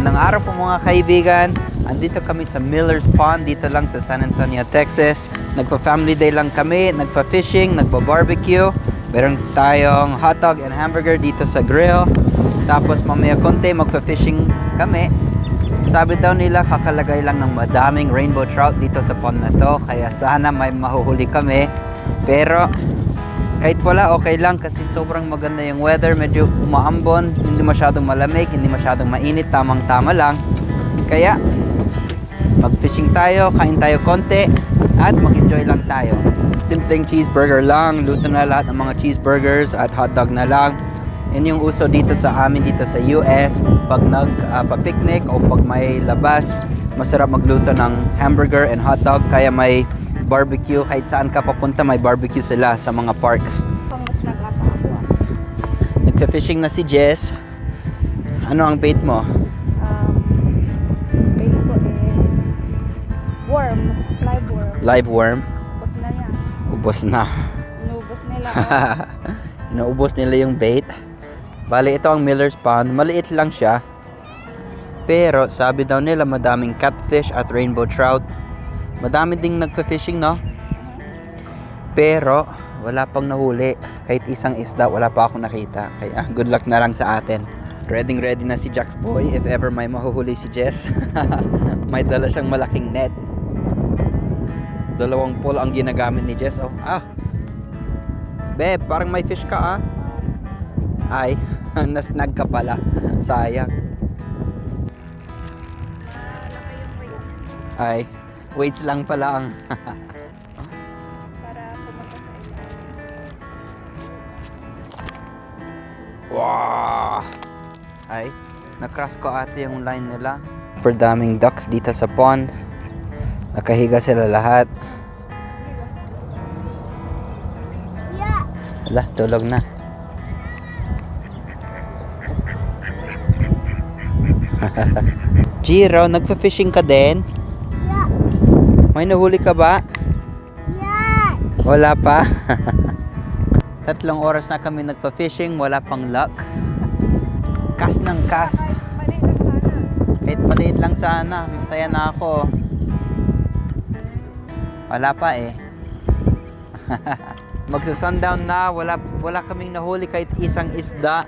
Magandang araw po mga kaibigan. Andito kami sa Miller's Pond dito lang sa San Antonio, Texas. Nagpa-family day lang kami, nagpa-fishing, nagpa-barbecue. Meron tayong hotdog and hamburger dito sa grill. Tapos mamaya konti magpa-fishing kami. Sabi daw nila kakalagay lang ng madaming rainbow trout dito sa pond na to. Kaya sana may mahuhuli kami. Pero kahit wala, okay lang kasi sobrang maganda yung weather. Medyo umaambon, hindi masyadong malamig, hindi masyadong mainit, tamang-tama lang. Kaya, mag-fishing tayo, kain tayo konti, at mag-enjoy lang tayo. Simpleng cheeseburger lang, luto na lahat ng mga cheeseburgers at hotdog na lang. Yan yung uso dito sa amin dito sa US. Pag nag-picnic o pag may labas, masarap magluto ng hamburger and hotdog. Kaya may barbecue. Kahit saan ka papunta, may barbecue sila sa mga parks. Nagka-fishing na si Jess. Ano ang bait mo? Um, bait ko is worm, live worm. Live worm. Tapos na yan. Ubos na. Inubos nila. oh. Inuubos nila yung bait. Bali, ito ang Miller's Pond. Maliit lang siya. Pero sabi daw nila madaming catfish at rainbow trout. Madami ding nagpa-fishing, no? Pero wala pang nahuli. Kahit isang isda, wala pa ako nakita. Kaya good luck na lang sa atin. Ready ready na si Jax Boy if ever may mahuhuli si Jess. may dala siyang malaking net. Dalawang pole ang ginagamit ni Jess. Oh, ah, Beb, parang may fish ka ah. Ay, nasnag ka pala. Sayang. Ay, weights lang pala ang para pumunta sa ilalim. Wow! Ay, nakross ko ate yung line nila. Super daming ducks dito sa pond. Nakahiga sila lahat. Ala, tulog na. Jiro, nagpa-fishing ka din? May nahuli ka ba? Wala pa. Tatlong oras na kami nagpa-fishing, wala pang luck. Cast ng cast. Kahit maliit lang sana, masaya na ako. Wala pa eh. Magsa-sundown na, wala, wala kaming nahuli kahit isang isda.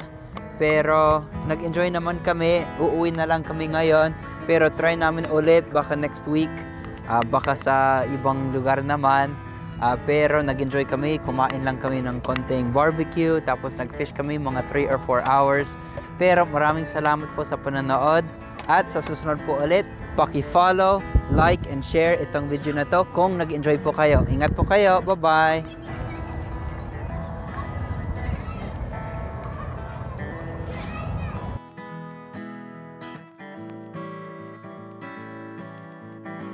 Pero nag-enjoy naman kami, uuwi na lang kami ngayon. Pero try namin ulit, baka next week. Ah, baka sa ibang lugar naman. Ah, pero nag-enjoy kami, kumain lang kami ng konting barbecue, tapos nag-fish kami mga 3 or 4 hours. Pero maraming salamat po sa panonood. At sa susunod po ulit, paki-follow, like, and share itong video na to kung nag-enjoy po kayo. Ingat po kayo. Bye-bye!